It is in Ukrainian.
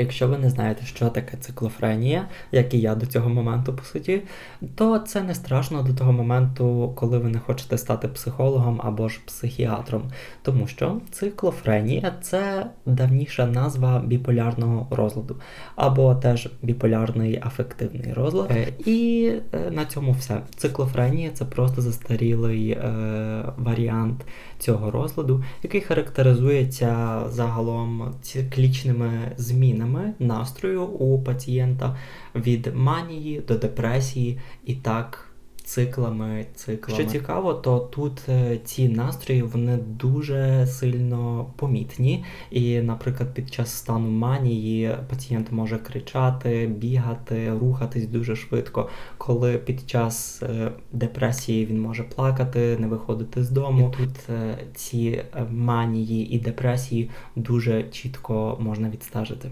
Якщо ви не знаєте, що таке циклофренія, як і я до цього моменту, по суті, то це не страшно до того моменту, коли ви не хочете стати психологом або ж психіатром. Тому що циклофренія це давніша назва біполярного розладу, або теж біполярний афективний розлад. Е, І е, на цьому все. Циклофренія це просто застарілий е, варіант цього розладу, який характеризується загалом циклічними змінами настрою у пацієнта від манії до депресії і так. Циклами, циклами. Що цікаво, то тут е, ці настрої вони дуже сильно помітні. І, наприклад, під час стану манії пацієнт може кричати, бігати, рухатись дуже швидко. Коли під час е, депресії він може плакати, не виходити з дому. І тут е, ці манії і депресії дуже чітко можна відстежити.